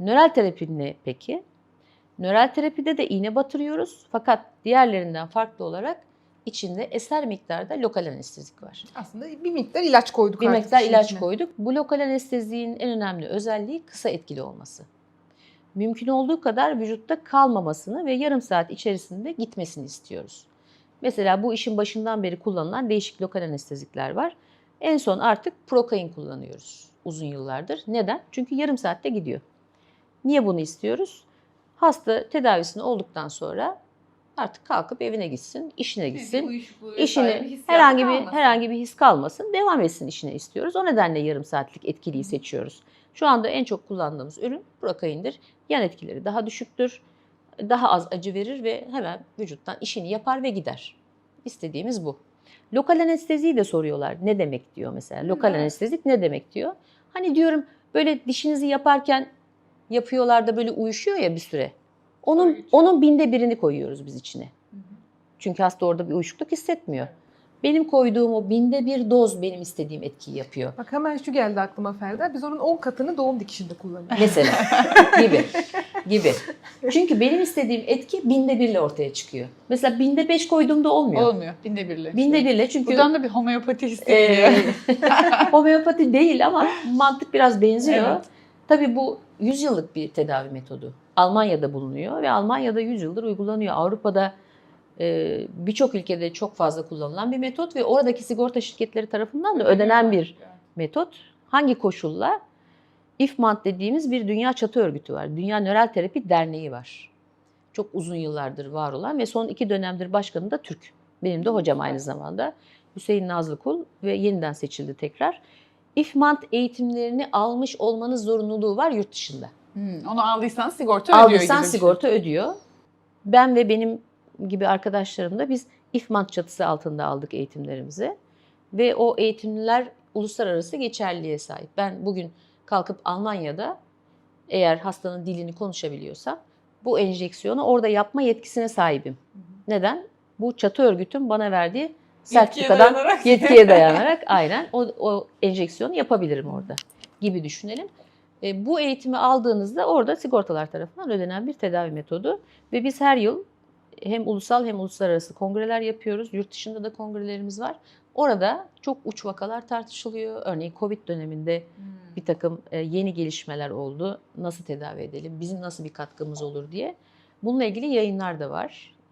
Nöral terapi ne peki? Nöral terapide de iğne batırıyoruz fakat diğerlerinden farklı olarak içinde eser miktarda lokal anestezik var. Aslında bir miktar ilaç koyduk Bir miktar ilaç içine. koyduk. Bu lokal anesteziğin en önemli özelliği kısa etkili olması. Mümkün olduğu kadar vücutta kalmamasını ve yarım saat içerisinde gitmesini istiyoruz. Mesela bu işin başından beri kullanılan değişik lokal anestezikler var. En son artık prokain kullanıyoruz uzun yıllardır. Neden? Çünkü yarım saatte gidiyor. Niye bunu istiyoruz? Hasta tedavisini olduktan sonra artık kalkıp evine gitsin, işine gitsin işini herhangi bir herhangi bir his kalmasın, devam etsin işine istiyoruz. O nedenle yarım saatlik etkiliyi seçiyoruz. Şu anda en çok kullandığımız ürün Prokain'dir. Yan etkileri daha düşüktür. Daha az acı verir ve hemen vücuttan işini yapar ve gider. İstediğimiz bu. Lokal anesteziyi de soruyorlar. Ne demek diyor mesela. Lokal Evet. anestezik ne demek diyor. Hani diyorum böyle dişinizi yaparken yapıyorlar da böyle uyuşuyor ya bir süre. Onun Uyuşuyor. onun binde birini koyuyoruz biz içine. Çünkü hasta orada bir uyuşukluk hissetmiyor. Benim koyduğum o binde bir doz benim istediğim etkiyi yapıyor. Bak hemen şu geldi aklıma Ferda. Biz onun 10 katını doğum dikişinde kullanıyoruz. Mesela gibi gibi. Çünkü benim istediğim etki binde birle ortaya çıkıyor. Mesela binde beş koyduğumda olmuyor. Olmuyor. Binde birle. Binde birle çünkü Buradan da bir homeopati e, hissediyor. homeopati değil ama mantık biraz benziyor. Evet. Tabii bu 100 yıllık bir tedavi metodu. Almanya'da bulunuyor ve Almanya'da 100 yıldır uygulanıyor. Avrupa'da e, birçok ülkede çok fazla kullanılan bir metot ve oradaki sigorta şirketleri tarafından da ödenen bir metot. Hangi koşulla? IFMANT dediğimiz bir dünya çatı örgütü var. Dünya Nöral Terapi Derneği var. Çok uzun yıllardır var olan ve son iki dönemdir başkanı da Türk. Benim de hocam aynı zamanda. Hüseyin Nazlı Kul ve yeniden seçildi tekrar. IFMANT eğitimlerini almış olmanız zorunluluğu var yurt dışında. Hmm, onu aldıysan sigorta ödüyor Aldıysan gibi bir şey. sigorta ödüyor. Ben ve benim gibi arkadaşlarım da biz IFMANT çatısı altında aldık eğitimlerimizi. Ve o eğitimler uluslararası geçerliliğe sahip. Ben bugün kalkıp Almanya'da eğer hastanın dilini konuşabiliyorsam bu enjeksiyonu orada yapma yetkisine sahibim. Neden? Bu çatı örgütün bana verdiği sertifikadan dayanarak. yetkiye dayanarak aynen o, o enjeksiyonu yapabilirim orada gibi düşünelim. E, bu eğitimi aldığınızda orada sigortalar tarafından ödenen bir tedavi metodu ve biz her yıl hem ulusal hem uluslararası kongreler yapıyoruz. Yurt dışında da kongrelerimiz var. Orada çok uç vakalar tartışılıyor. Örneğin Covid döneminde Hmm. bir takım e, yeni gelişmeler oldu. Nasıl tedavi edelim? Bizim nasıl bir katkımız olur diye. Bununla ilgili yayınlar da var.